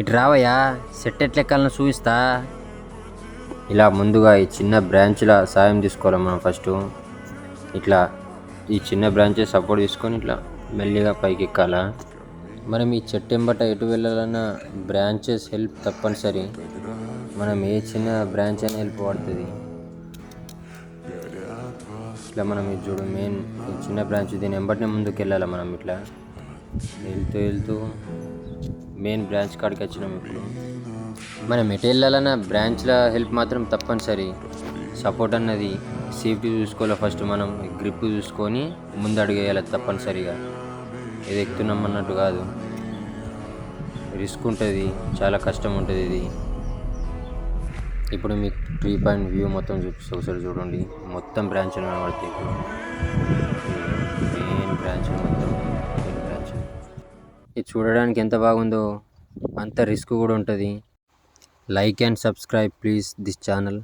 ఇటు రావయ్యా సెట్ ఎట్లెక్కాలని చూపిస్తా. ఇలా ముందుగా ఈ చిన్న బ్రాంచ్ల సాయం తీసుకోవాలి మనం ఫస్ట్. ఇట్లా ఈ చిన్న బ్రాంచ్ సపోర్ట్ తీసుకొని ఇట్లా మెల్లిగా పైకి ఎక్కాలా మనం ఈ చెట్టు ఎంబట ఎటు వెళ్ళాలన్నా బ్రాంచెస్ హెల్ప్ తప్పనిసరి. మనం ఏ చిన్న బ్రాంచ్ అయినా హెల్ప్ పడుతుంది. ఇట్లా మనం ఇది చూడు మెయిన్ ఈ చిన్న బ్రాంచ్ దీని ఎంబటినే ముందుకు వెళ్ళాలి మనం ఇట్లా. వెళ్తూ వెళ్తూ మెయిన్ బ్రాంచ్ కాడికి వచ్చినాం ఇప్పుడు. మనం ఎటు వెళ్ళాలన్నా బ్రాంచ్ల హెల్ప్ మాత్రం తప్పనిసరి. సపోర్ట్ అన్నది సేఫ్టీ చూసుకోవాలి ఫస్ట్ మనం గ్రిప్ చూసుకొని ముందు అడిగేయాలి తప్పనిసరిగా. ఇది ఎక్కుతున్నాం అన్నట్టు కాదు. రిస్క్ ఉంటుంది చాలా కష్టం ఉంటుంది ఇది. ఇప్పుడు మీకు త్రీ పాయింట్ వ్యూ మొత్తం చూపిస్తే ఒకసారి చూడండి. మొత్తం బ్రాంచ్ కనబడతాయి ఇప్పుడు. ఇది చూడడానికి ఎంత బాగుందో అంత రిస్క్ కూడా ఉంటుంది. Like and subscribe please this channel